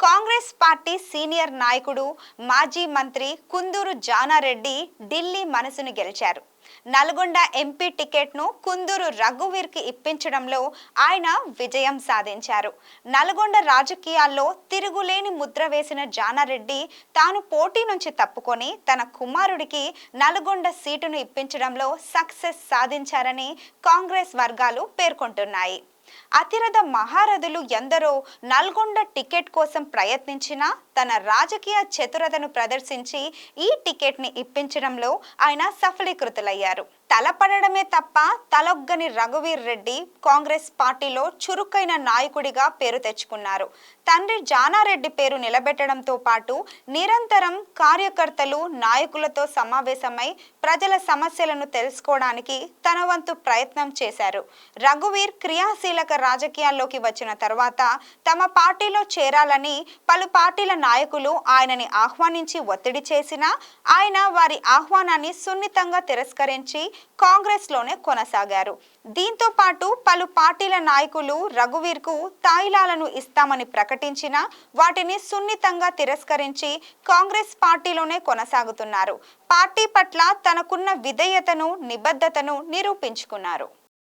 Congress party senior నాయకుడు మాజీ మంత్రి కుందూరు జానారెడ్డి ఢిల్లీ మనసును గెలిచారు. నల్గొండ ఎంపీ టికెట్ను కుందూరు రఘువీర్కి ఇప్పించడంలో ఆయన విజయం సాధించారు. నల్గొండ రాజకీయాల్లో తిరుగులేని ముద్ర వేసిన జానారెడ్డి తాను పోటీ నుంచి తప్పుకొని తన కుమారుడికి నల్గొండ సీటును ఇప్పించడంలో సక్సెస్ సాధించారని కాంగ్రెస్ వర్గాలు పేర్కొంటున్నాయి. అతిరథ మహారథులు ఎందరో నల్గొండ టికెట్ కోసం ప్రయత్నించినా తన రాజకీయ చతురతను ప్రదర్శించి ఈ టికెట్ని ఇప్పించడంలో ఆయన సఫలీకృతులయ్యారు. తలపడమే తప్ప తలొగ్గని రఘువీర్ రెడ్డి కాంగ్రెస్ పార్టీలో చురుకైన నాయకుడిగా పేరు తెచ్చుకున్నారు. తండ్రి జానారెడ్డి పేరు నిలబెట్టడంతో పాటు నిరంతరం కార్యకర్తలు నాయకులతో సమావేశమై ప్రజల సమస్యలను తెలుసుకోవడానికి తన వంతు ప్రయత్నం చేశారు. రఘువీర్ క్రియాశీలక రాజకీయాల్లోకి వచ్చిన తర్వాత తమ పార్టీలో చేరాలని పలు పార్టీల నాయకులు ఆయనని ఆహ్వానించి ఒత్తిడి చేసినా ఆయన వారి ఆహ్వానాన్ని సున్నితంగా తిరస్కరించి కాంగ్రెస్లోనే కొనసాగారు. దీంతో పాటు పలు పార్టీల నాయకులు రఘువీర్కు తాయిలాలను ఇస్తామని ప్రకటించినా వాటిని సున్నితంగా తిరస్కరించి కాంగ్రెస్ పార్టీలోనే కొనసాగుతున్నారు. పార్టీ పట్ల తనకున్న విధేయతను నిబద్ధతను నిరూపించుకున్నారు.